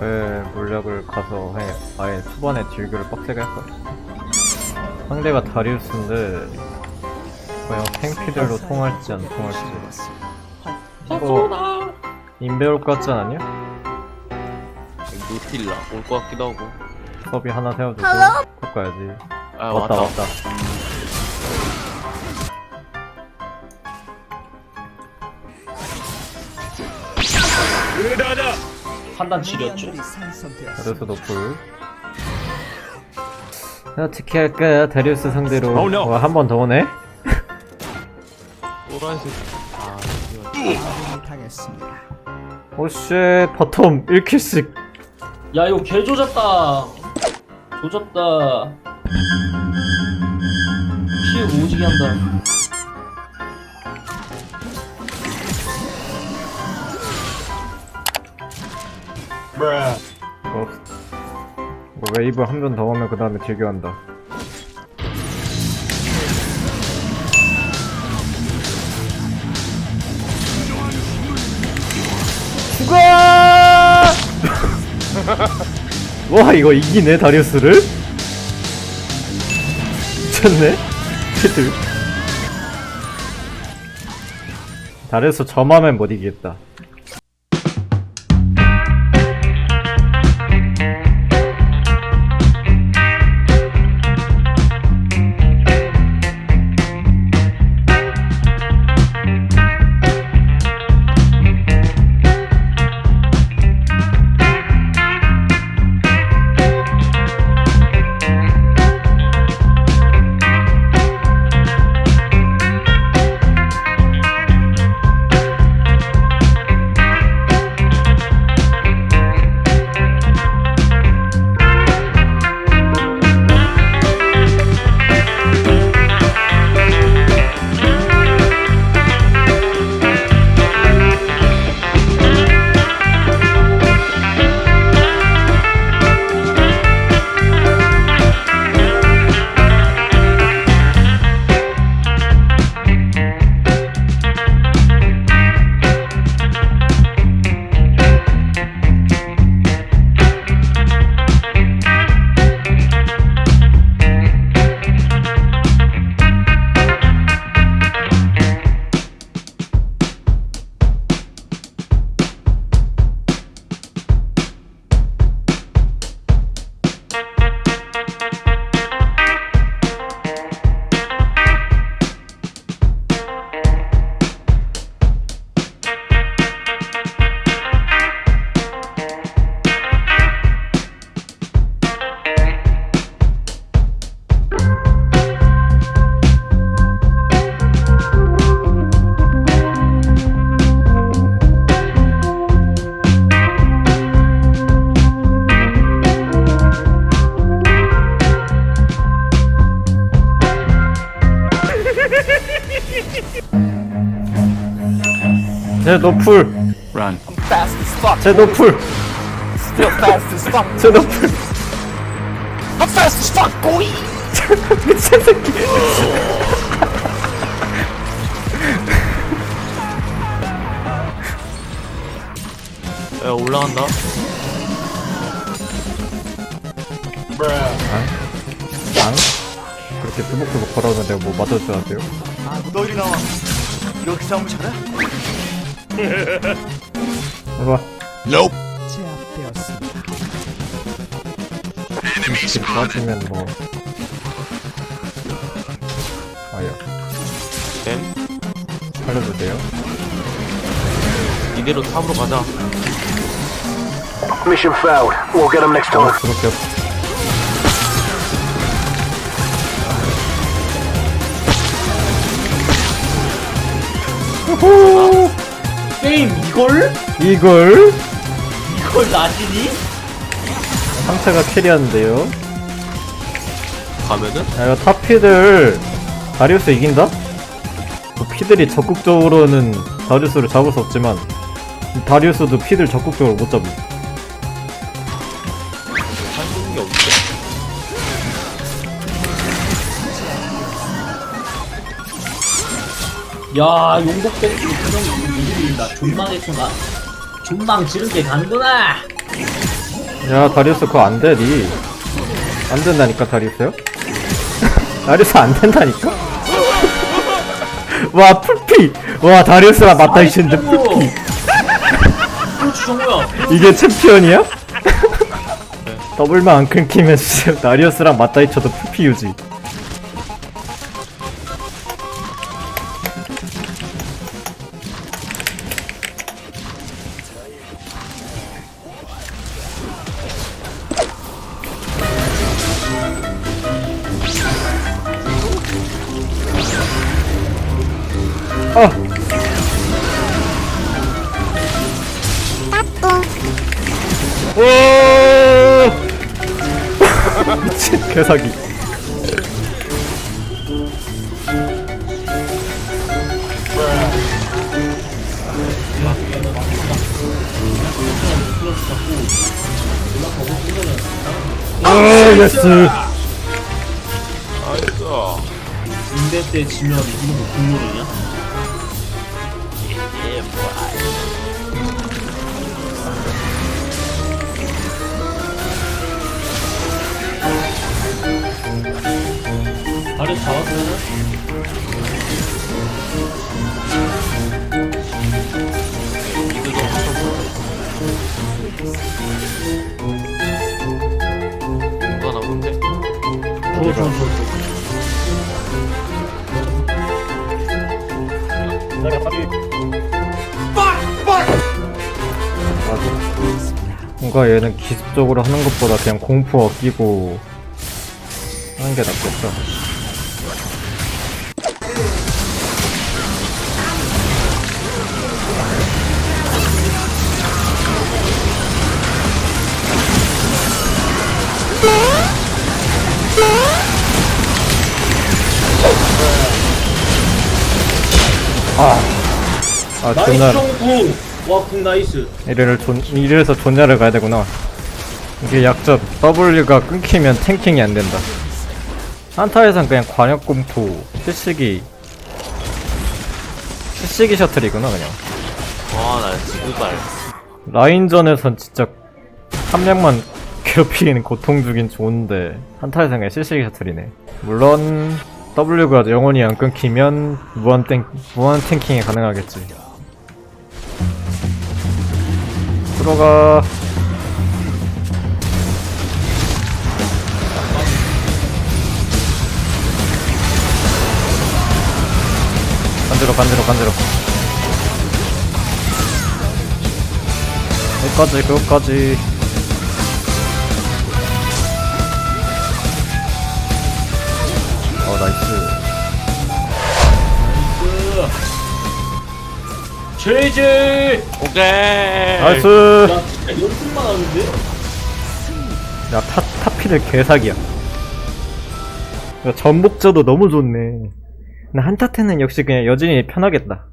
그 물약을 가서 해. 아예 초반에 딜교를 빡세게 할 거야 상대가 다리우스인데 과연 탱피들로 통할지 안 통할지. 이거 인베올 것 같지 않았냐? 노틸라 올 것 같기도 하고. 수업이 하나 세워두고 바꿔야지. 아 왔다 왔다, 왔다 판단 지렸죠. 다리우스 노플 어떻게 할까 다리우스 상대로 와한번 더 오네? 노란색 아 이거 오쉣 바텀 1킬씩 야 이거 개 조졌다. 조졌다. 피해 오지게 한다. 뭐, 뭐 웨이브 한 번 더 오면 그 다음에 딜교한다 죽어! 와 이거 이기네 다리우스를? 미쳤네? 다리우스 점하면 못 이기겠다 제 노플 란제 노플 제 노플 미친 새끼. 야 올라간다. 앙? 그렇게 두벅두벅 걸어오면 내가 뭐 맞을 줄 아세요? 너희 나와. 이렇게 싸움 잘해? 봐봐 제압되었습니다. 이렇게 맞으면 뭐 아야 뱀 살려도 돼요? 이대로 탑으로 가자 Mission failed. We'll get them next 어 time. 그렇게 없 게임 이걸? 이걸 이걸 나지니? 상체가 캐리하는데요 가면은 야 이거 탑 피들 다리우스 이긴다? 그 피들이 적극적으로는 다리우스를 잡을 수 없지만 이 다리우스도 피들 적극적으로 못 잡음 한국인 게 없어 야 용복 땡기 표정 존망의 순간. 존망 지른 게 가는구나. 야 다리우스 그거 안돼 니. 안 된다니까 다리우스요? 다리우스 안 된다니까? 와 풀피! 와 다리우스랑 맞다 이시는데 풀피 그렇지 정우야 이게 챔피언이야? 더블만 안 끊기면 진짜 다리우스랑 맞다 이 쳐도 풀피 유지 아! 오! 미친 개사기. 아, 예스. 나이스. 인대 때 지면 이거 뭐 국룰이냐? 다리 잡았으면은 뭔가 얘는 기습적으로 하는 것보다 그냥 공포 아끼고 하는 게 낫겠다. 아, 아 나이스 존나 정구 와궁 나이스 이래를 존 이래서 존야를 가야 되구나. 이게 약점 W가 끊기면 탱킹이 안 된다. 한타에선 그냥 관역 공포 실시기 실시기 셔틀이구나 그냥. 와, 나 지구발. 라인전에선 진짜 한 명만 괴롭히는 고통 주긴 좋은데 한타에선 그냥 실시기 셔틀이네. 물론 W가 영원히 안 끊기면 무한 탱 무한 탱킹이 가능하겠지. 들어가. 간지러 간지러 간지러 여기까지 그것까지 어 나이스 제제 오케이. 나이스 야 진짜 연습만 하는데? 야 타, 타피들 개사기야 야 전복자도 너무 좋네 근데 한타 때는 역시 그냥 여진이 편하겠다